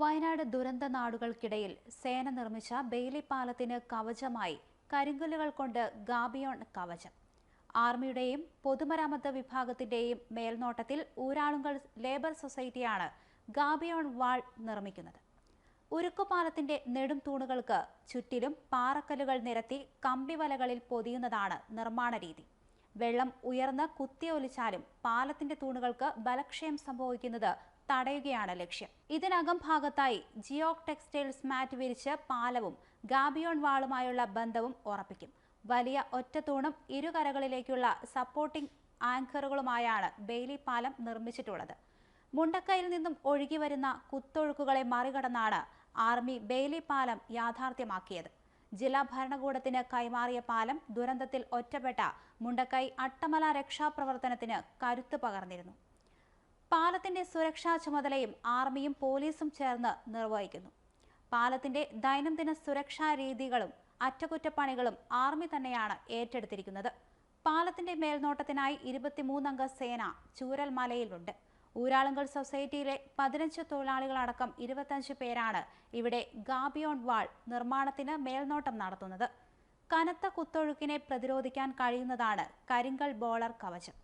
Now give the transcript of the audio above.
വയനാട് ദുരന്ത നാടുകൾക്കിടയിൽ സേന നിർമ്മിച്ച ബെയിലി പാലത്തിന് കവചമായി കരിങ്കല്ലുകൾ കൊണ്ട് ഗാബിയോൺ കവചം. ആർമിയുടെയും പൊതുമരാമത്ത് വിഭാഗത്തിന്റെയും മേൽനോട്ടത്തിൽ ഊരാളുങ്കൽ ലേബർ സൊസൈറ്റിയാണ് ഗാബിയോൺ വാൾ നിർമ്മിക്കുന്നത്. ഉരുക്കുപാലത്തിന്റെ നെടും തൂണുകൾക്ക് ചുറ്റിലും പാറക്കല്ലുകൾ നിരത്തി കമ്പിവലകളിൽ പൊതിയുന്നതാണ് നിർമ്മാണ രീതി. വെള്ളം ഉയർന്ന് കുത്തിയൊലിച്ചാലും പാലത്തിന്റെ തൂണുകൾക്ക് ബലക്ഷയം സംഭവിക്കുന്നത് തടയുകയാണ് ലക്ഷ്യം. ഇതിനകം ഭാഗത്തായി ജിയോക് ടെക്സ്റ്റൈൽസ് മാറ്റ് വിരിച്ച് പാലവും ഗാബിയോൺ വാളുമായുള്ള ബന്ധവും ഉറപ്പിക്കും. വലിയ ഒറ്റത്തൂണും ഇരുകരകളിലേക്കുള്ള സപ്പോർട്ടിംഗ് ആങ്കറുകളുമായാണ് ബെയിലി പാലം നിർമ്മിച്ചിട്ടുള്ളത്. മുണ്ടക്കയിൽ നിന്നും ഒഴുകി വരുന്ന കുത്തൊഴുക്കുകളെ മറികടന്നാണ് ആർമി ബെയിലി പാലം യാഥാർത്ഥ്യമാക്കിയത്. ജില്ലാ ഭരണകൂടത്തിന് കൈമാറിയ പാലം ദുരന്തത്തിൽ ഒറ്റപ്പെട്ട മുണ്ടക്കൈ അട്ടമല രക്ഷാപ്രവർത്തനത്തിന് കരുത്ത് പകർന്നിരുന്നു. പാലത്തിന്റെ സുരക്ഷാ ചുമതലയും ആർമിയും പോലീസും ചേർന്ന് നിർവഹിക്കുന്നു. പാലത്തിന്റെ ദൈനംദിന സുരക്ഷാ രീതികളും അറ്റകുറ്റപ്പണികളും ആർമി തന്നെയാണ് ഏറ്റെടുത്തിരിക്കുന്നത്. പാലത്തിന്റെ മേൽനോട്ടത്തിനായി ഇരുപത്തിമൂന്നംഗ സേന ചൂരൽമലയിലുണ്ട്. ഊരാളുങ്കൽ സൊസൈറ്റിയിലെ പതിനഞ്ച് തൊഴിലാളികളടക്കം ഇരുപത്തഞ്ച് പേരാണ് ഇവിടെ ഗാബിയോൺ വാൾ നിർമ്മാണത്തിന് മേൽനോട്ടം നടത്തുന്നത്. കനത്ത കുത്തൊഴുക്കിനെ പ്രതിരോധിക്കാൻ കഴിയുന്നതാണ് കരിങ്കൽ ബോളർ കവചം.